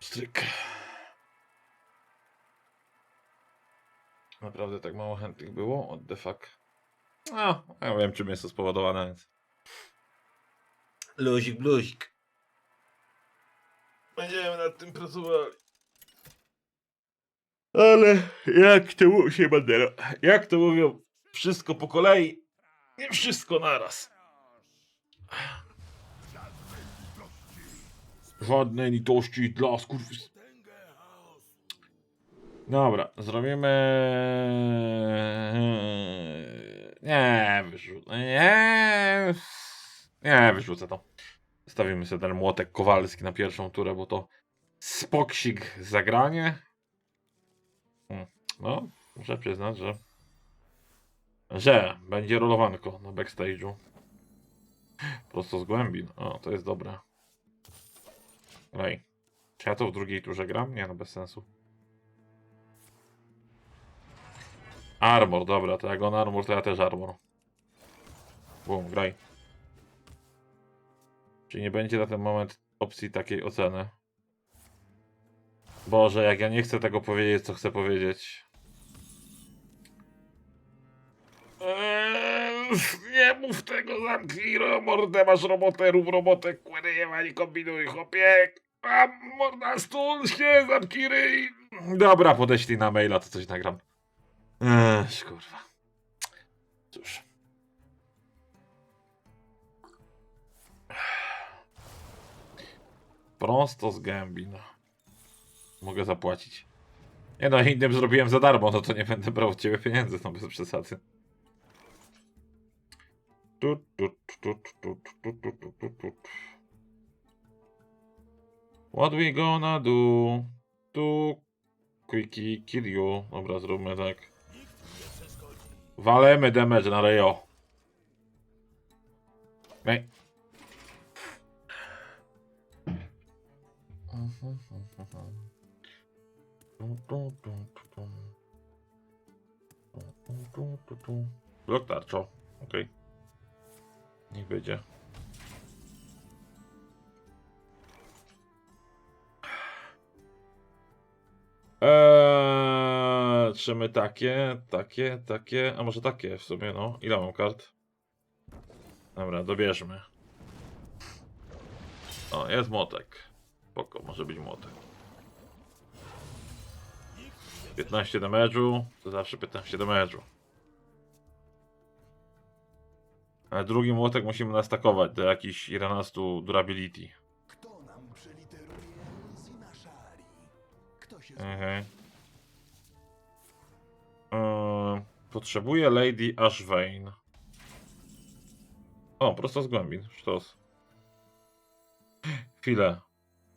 Stryk. Naprawdę tak mało chętnych było? What the fuck? No, ja wiem czym jest to spowodowane, więc... Luzik, bluzik. Będziemy nad tym pracowali. Ale jak to mówi się Bandera, jak to mówią, wszystko po kolei, nie wszystko naraz. Żadnej litości dla skurwys... Dobra, zrobimy... Nie, wyrzucę. Nie, nie, wyrzucę to. Stawimy sobie ten młotek kowalski na pierwszą turę, bo to spoksik zagranie. Hmm, No, muszę przyznać, że że będzie rolowanko na backstage'u. Prosto z głębin. O, to jest dobre. Graj. Czy ja to w drugiej turze gram? Nie, no bez sensu. Armor, dobra, to jak on armor, to ja też armor. Bum, graj. Czy nie będzie na ten moment opcji takiej oceny? Boże, jak ja nie chcę tego powiedzieć, co chcę powiedzieć. Eee, nie mów tego, zamknij ro- mordę, masz robotę, rób robotę, kurde, nie kombinuj, chłopie. A morda, stół się, zamknij ryj. Dobra, podeślij na maila, to coś nagram. Eee, kurwa. Cóż. Prosto z Gambin. Mogę zapłacić. Nie no, innym zrobiłem za darmo, no to nie będę brał od ciebie pieniędzy, no bez przesady. What we gonna do? To quickie kill you. Dobra, zróbmy tak. Walemy damage na Rejo. Ej. Blok tarczo. Okej. Niech będzie. Eee, takie, takie, takie, a może takie w sumie, no. Ile mam kart? Dobra, dobierzmy. O, jest młotek. Spoko, może być młotek. 15 damage'u, to zawsze 15 damage'u. Ale drugi młotek musimy nastakować do jakichś 11 durability. Kto nam przeliteruje Zinashari? Kto się Mhm. Eee, potrzebuję Lady Ashvane. O, prosto z głębin. Sztos. Chwilę.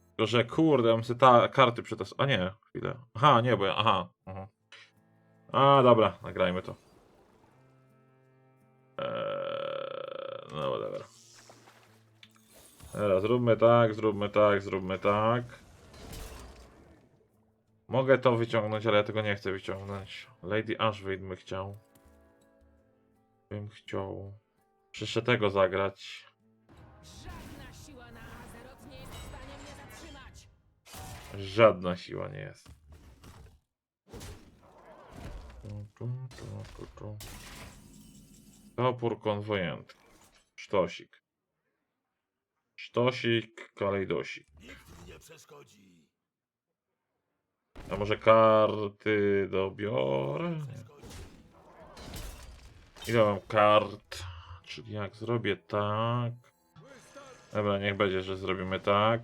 Tylko, że kurde, ja mam sobie ta karty przetas... A nie, chwilę. Aha, nie, bo ja... Aha. Mhm. A, dobra, nagrajmy to. Eee, Teraz zróbmy tak, zróbmy tak, zróbmy tak. Mogę to wyciągnąć, ale ja tego nie chcę wyciągnąć. Lady Ashvane bym chciał. Bym chciał. Przyszedł tego zagrać. Żadna siła na Azeroth nie jest w stanie mnie zatrzymać! Żadna siła nie jest. Topór konwojent. Sztosik. Sztosik, kalejdosik. Nikt nie przeszkodzi. A może karty dobiorę? Ile mam kart? Czyli jak zrobię tak. Dobra, niech będzie, że zrobimy tak.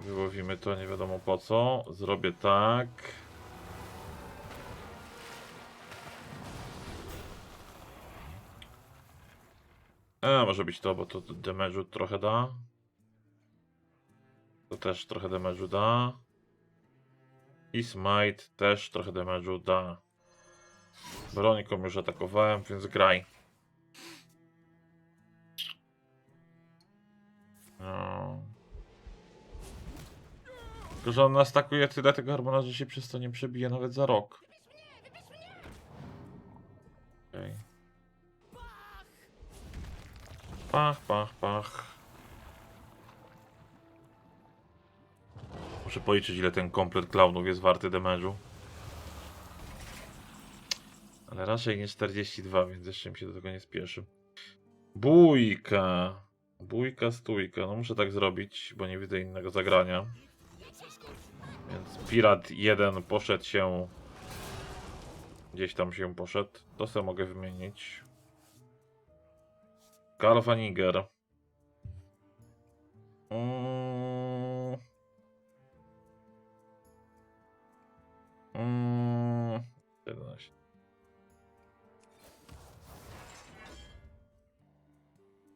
Wyłowimy to nie wiadomo po co. Zrobię tak. A, może być to, bo to damage'u trochę da. To też trochę damage'u da. I smite też trochę damage'u da. Broniką już atakowałem, więc graj. No. Tylko, że on nastakuje tyle tego harmona, że się przez to nie przebije nawet za rok. Pach, pach, pach. Muszę policzyć ile ten komplet klaunów jest warty damage'u. Ale raczej nie 42, więc jeszcze mi się do tego nie spieszy. Bójka. Bójka, stójka. No muszę tak zrobić, bo nie widzę innego zagrania. Więc Pirat 1 poszedł się... Gdzieś tam się poszedł. To sobie mogę wymienić. Galvaniger. Mm. Mm. 11.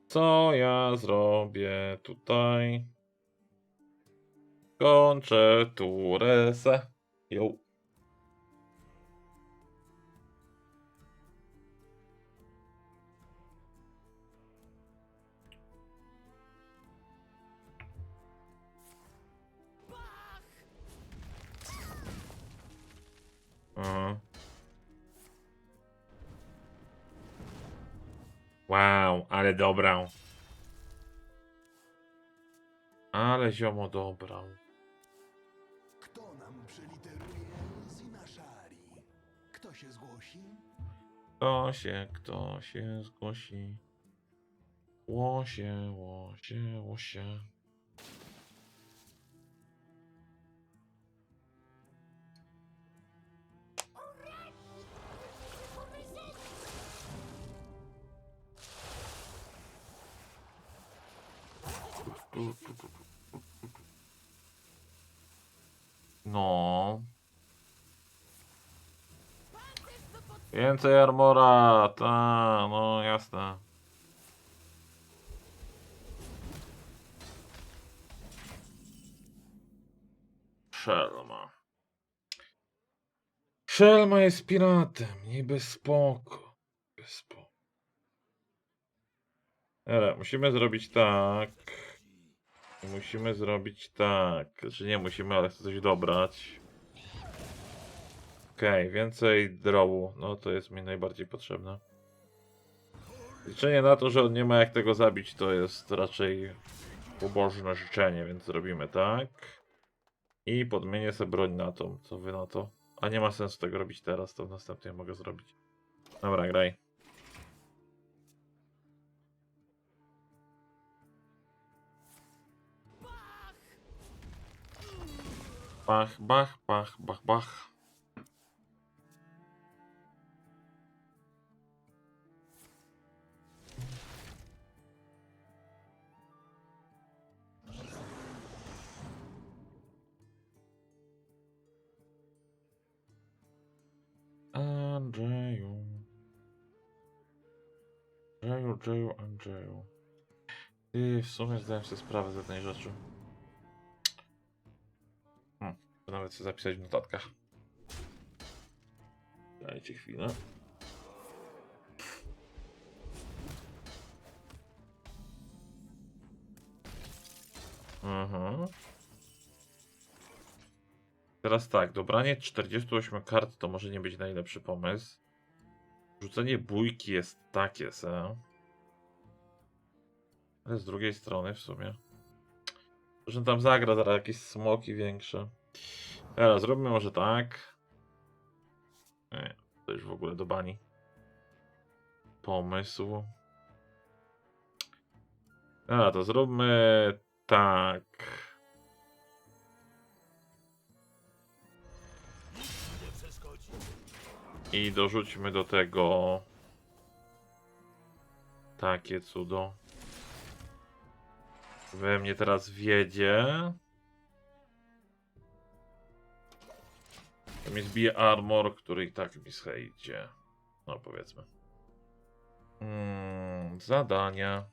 Co ja zrobię tutaj? Kończę turesę. Jo. Wow, ale dobrał. Ale ziomo dobrał. Kto nam przyliteruje Zinashari? Kto się zgłosi? Kto się, kto się zgłosi? Łosie, łosie, łosie. Więcej armora, ta, no jasne. Szelma. Szelma jest piratem, niby spoko. Bez spoko. Ale musimy zrobić tak. Musimy zrobić tak. Znaczy nie musimy, ale chcę coś dobrać. Okej, więcej drołu. No to jest mi najbardziej potrzebne. Liczenie na to, że on nie ma jak tego zabić, to jest raczej ubożne życzenie, więc zrobimy tak. I podmienię sobie broń na tą. Co wy na to? A nie ma sensu tego robić teraz, to w mogę zrobić. Dobra, graj. Bach, bach, bach, bach, bach. Andrzeju. Andrzeju, Andrzeju, Andrzeju. Ty, w sumie zdałem sobie sprawę z jednej rzeczy. Hmm, to nawet chcę zapisać w notatkach. Dajcie chwilę. Mhm. Teraz tak, dobranie 48 kart to może nie być najlepszy pomysł. Rzucenie bójki jest takie se. Ale z drugiej strony w sumie. Że tam zagra zaraz jakieś smoki większe. Teraz zróbmy może tak. Nie, to już w ogóle do bani. Pomysł. Dobra, to zróbmy tak. I dorzućmy do tego takie cudo. We mnie teraz wiedzie. To mi zbije armor, który i tak mi schejdzie. No powiedzmy. Mm, zadania.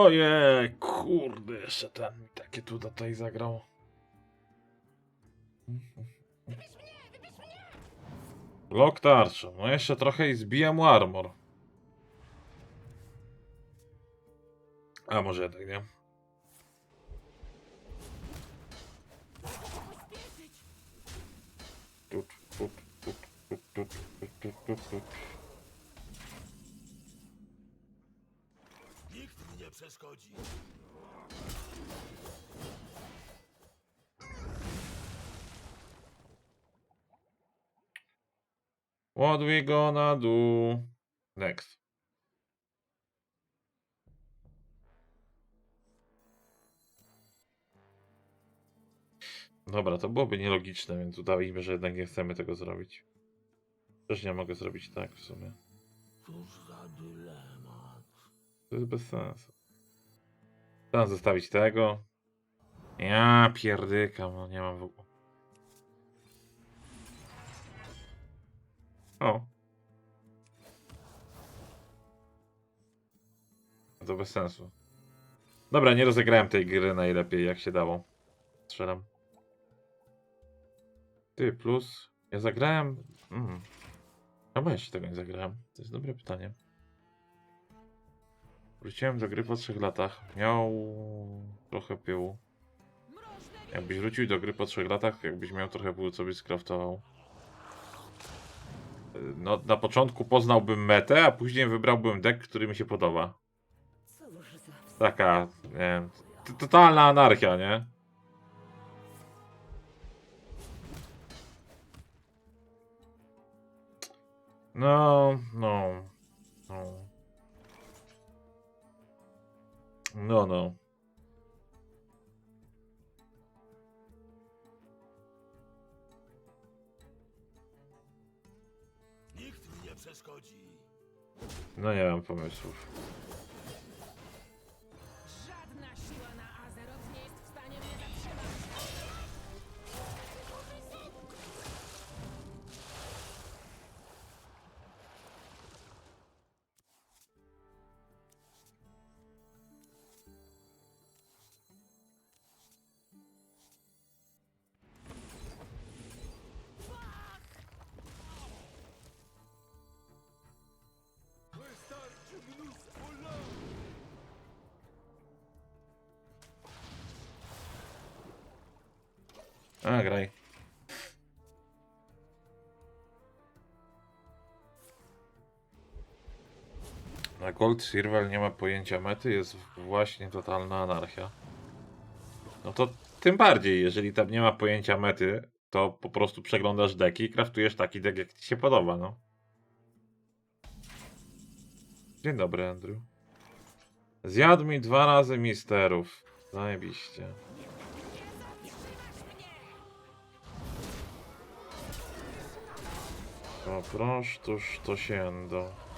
Ojej, kurde, jeszcze ten takie tu tutaj zagrał. Blok tarcza. No jeszcze trochę i zbija mu armor. A może jednak nie? Tut, tut, tut, tut, tut, tut, tut, tut, tut. Nikt mi nie przeszkodzi. What we gonna do next? Dobra, to byłoby nielogiczne, więc udawajmy, że jednak nie chcemy tego zrobić. Też nie mogę zrobić tak w sumie. Cóż za dylemat. To jest bez sensu. Tam zostawić tego. Ja pierdykam, no nie mam w ogóle. O. To bez sensu. Dobra, nie rozegrałem tej gry najlepiej jak się dało. Strzelam. Ty, plus. Ja zagrałem. Mm. Czemu jeszcze tego nie zagrałem? To jest dobre pytanie. Wróciłem do gry po trzech latach. Miał trochę pyłu. Jakbyś wrócił do gry po trzech latach, jakbyś miał trochę pyłu, co byś skraftował. No, na początku poznałbym metę, a później wybrałbym deck, który mi się podoba. Taka, nie wiem, totalna anarchia, nie? No, no, no. No, no. Nikt mi nie przeszkodzi. No nie mam pomysłów. A, graj. Na Gold Silver nie ma pojęcia mety, jest właśnie totalna anarchia. No to tym bardziej, jeżeli tam nie ma pojęcia mety, to po prostu przeglądasz deki i kraftujesz taki deck, jak ci się podoba, no. Dzień dobry, Andrew. Zjadł mi dwa razy misterów. Zajebiście. Po to się do.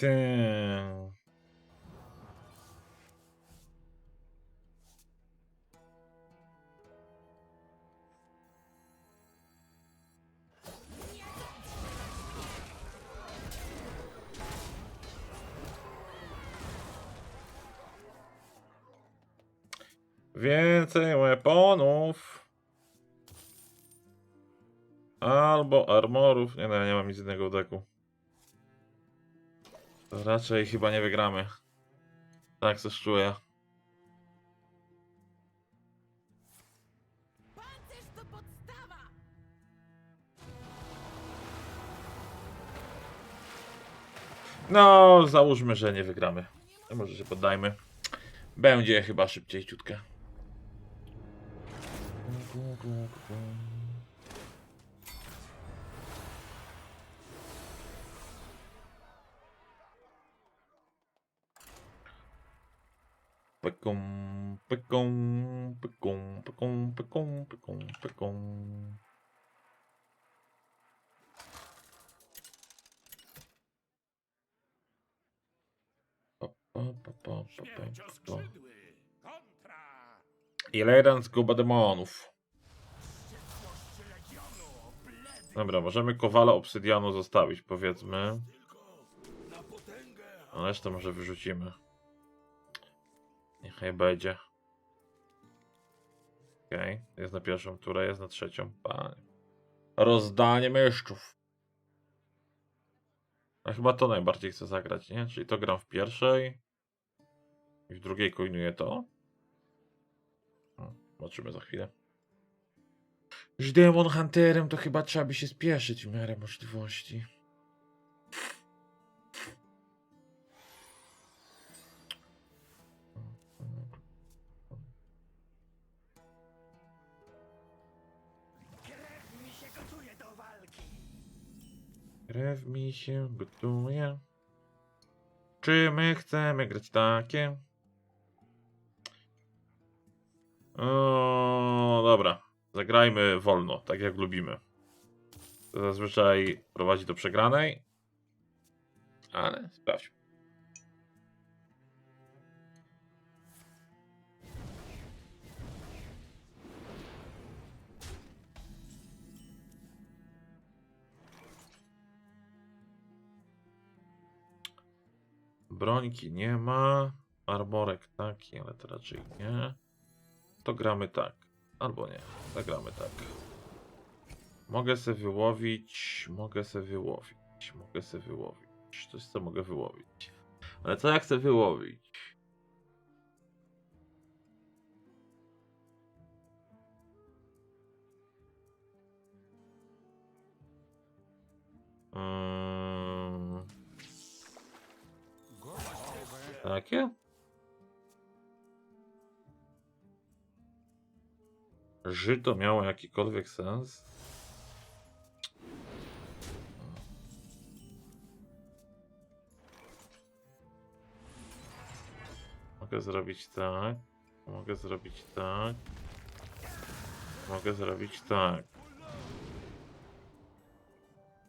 Te... Więcej weaponów. Albo armorów. Nie no, ja nie mam nic innego w deku. To raczej chyba nie wygramy. Tak coś czuję. Pancerz to podstawa. No, załóżmy, że nie wygramy. Może się poddajmy. Będzie chyba szybciej ciutkę. Pyką, pyką, pyką, jeden z guba demonów. Dobra, możemy kowala obsydianu zostawić, powiedzmy. A resztę może wyrzucimy. Niechaj będzie. Okej, jest na pierwszą turę, jest na trzecią. Panie. Rozdanie myszczów. A chyba to najbardziej chcę zagrać, nie? Czyli to gram w pierwszej. I w drugiej coinuję to. Zobaczymy za chwilę. Z Demon Hunterem to chyba trzeba by się spieszyć w miarę możliwości. Krew mi się gotuje. Czy my chcemy grać takie? O, dobra. Zagrajmy wolno, tak jak lubimy. To zazwyczaj prowadzi do przegranej. Ale sprawdźmy. Brońki nie ma. Arborek taki, ale to raczej nie. To gramy tak. Albo nie. Zagramy tak. Mogę se wyłowić. Mogę se wyłowić. Mogę se wyłowić. Coś co mogę wyłowić. Ale co ja chcę wyłowić? Mm. Takie? Żyto miało jakikolwiek sens? Mogę zrobić tak. Mogę zrobić tak. Mogę zrobić tak.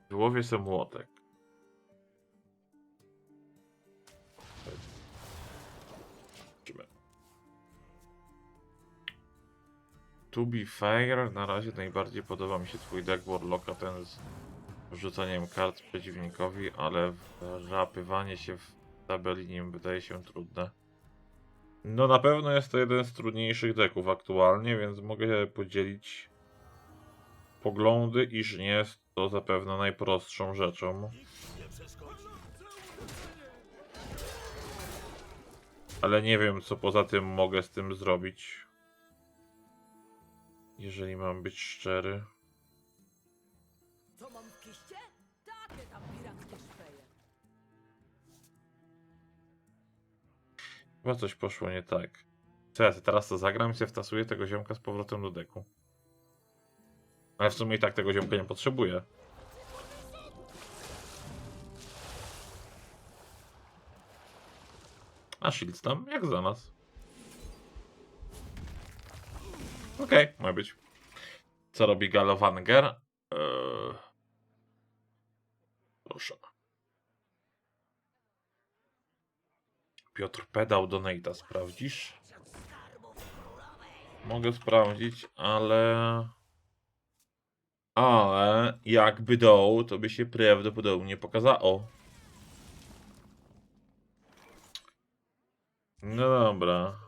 Wyłowię sobie młotek. To be fair, na razie najbardziej podoba mi się twój deck Warlocka, ten z wrzucaniem kart przeciwnikowi, ale wrapywanie się w tabeli nim wydaje się trudne. No na pewno jest to jeden z trudniejszych deków aktualnie, więc mogę podzielić poglądy, iż nie jest to zapewne najprostszą rzeczą. Ale nie wiem, co poza tym mogę z tym zrobić. Jeżeli mam być szczery. Co mam w kiście? Takie tam pirackie szpeje. Chyba coś poszło nie tak. Co ja teraz to zagram i się wtasuję tego ziomka z powrotem do deku. Ale w sumie i tak tego ziomka nie potrzebuję. A Shields tam? Jak za nas? Okej, ma być. Co robi Galovanger? Eee... Proszę. Piotr Pedał Donate'a sprawdzisz? Mogę sprawdzić, ale... Ale jakby dał, to by się prawdopodobnie pokazało. No dobra.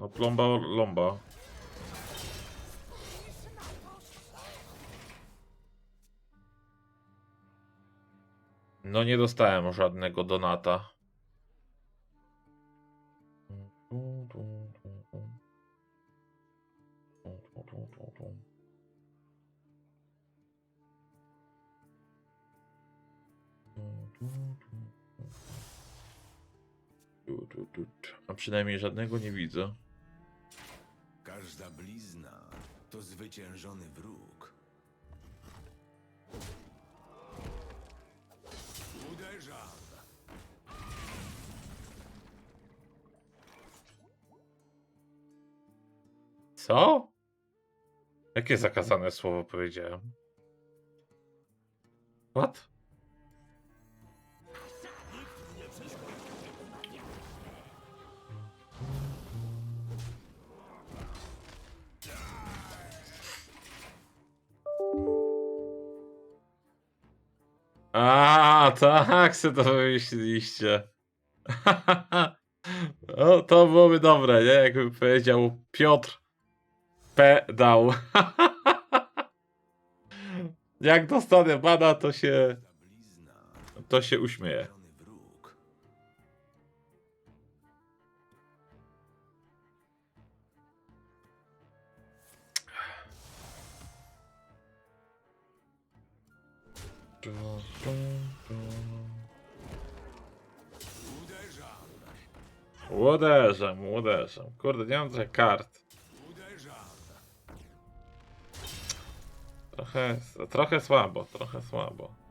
No plomba lomba. No nie dostałem żadnego donata. A przynajmniej żadnego nie widzę. Każda blizna to zwyciężony wróg. Co? Jakie zakazane słowo powiedziałem? What? A, tak, se to wymyśliliście. O, to byłoby dobre, nie? Jakby powiedział Piotr P. dał. Jak dostanę bana, to się, to się uśmieje. Uderzam. Uderzam. Kurde, nie mam trochę kart. Trochę, trochę słabo, trochę słabo.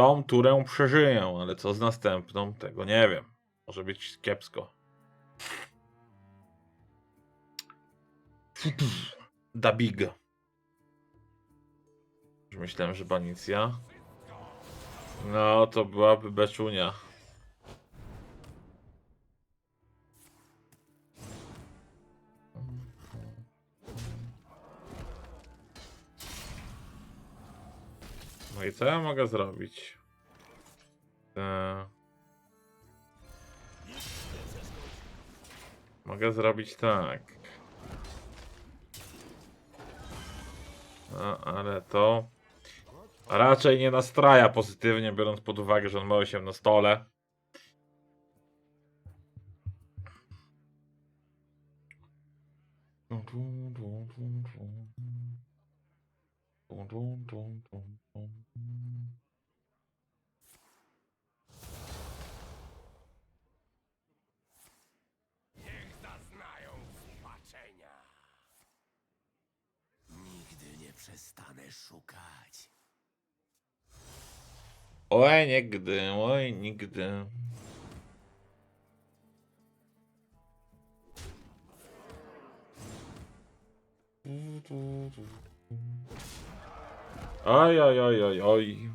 Tą turę przeżyję, ale co z następną, tego nie wiem. Może być kiepsko. Da big. Myślałem, że banicja. No, to byłaby beczunia. No i co ja mogę zrobić? Eee. Mogę zrobić tak. No, ale to raczej nie nastraja pozytywnie, biorąc pod uwagę, że on ma się na stole zaznają zobaczenia. Nigdy nie przestanę szukać. Oj, nigdy, oj, nigdy. Oj, oj, oj, oj, oj.